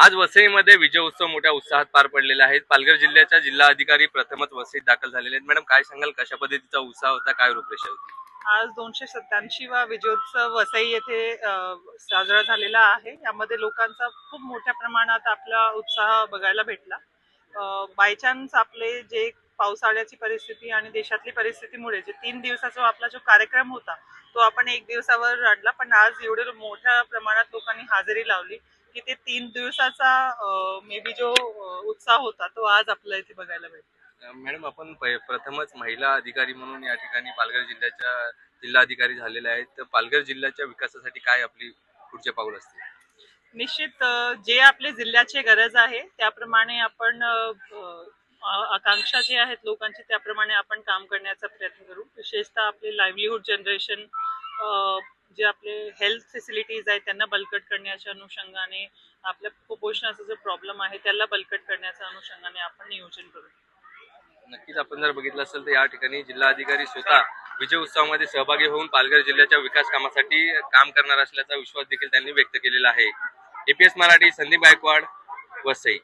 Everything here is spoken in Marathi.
आज वसईमध्ये विजय उत्सव मोठ्या उत्साहात पार पडलेला आहे पालघर जिल्ह्याच्या जिल्हा अधिकारी प्रथमच वसईत दाखल झालेले आहेत. मॅडम काय सांगाल? कशा पद्धतीचा उत्साह होता? काय रूपरेषा होती? आज दोनशे सत्याऐंशी वा विजयोत्सव वसई येथे साजरा झालेला आहे. यामध्ये लोकांचा खूप मोठ्या प्रमाणात आपला उत्साह बघायला भेटला. बाय चान्स आपले जे पावसाळ्याची परिस्थिती आणि देशातली परिस्थितीमुळे जे तीन दिवसाचा आपला जो कार्यक्रम होता तो आपण एक दिवसावर आणला पण आज एवढे मोठ्या प्रमाणात लोकांनी हजेरी लावली. की ते तीन दिवसाचा मे बी जो उत्साह होता तो आज आपल्याला इथे बघायला अं, मॅडम आपण प्रथमच महिला अधिकारी म्हणून या ठिकाणी पालघर जिल्ह्याच्या जिल्हा अधिकारी झालेल्या आहेत. तर पालघर जिल्ह्याच्या विकासासाठी काय आपली पुढचे पाऊल असते निश्चित जे आपले जिल्ह्याची गरज आहे त्याप्रमाणे आपण आकांक्षा जे आहेत लोकांची त्याप्रमाणे आपण काम करण्याचा प्रयत्न करू. विशेषतः आपले लाईव्हलीहूड जनरेशन जे आपले हेल्थ फेसिलिटीज आहेत त्यांना बलकट करण्याच्या अनुषंगाने आपल्या कुपोषणाचा जो प्रॉब्लेम आहे त्याला बलकट करण्याच्या अनुषंगाने आपण नियोजन करू. नक्कीच आपण जर बघितलं असेल तर या ठिकाणी जिल्हाधिकारी स्वतः विजय उत्सवामध्ये सहभागी होऊन पालघर जिल्ह्याच्या विकास कामासाठी काम करणार असल्याचा विश्वास देखील त्यांनी व्यक्त केलेला आहे. एपीएस मराठी संदीप गायकवाड वसई.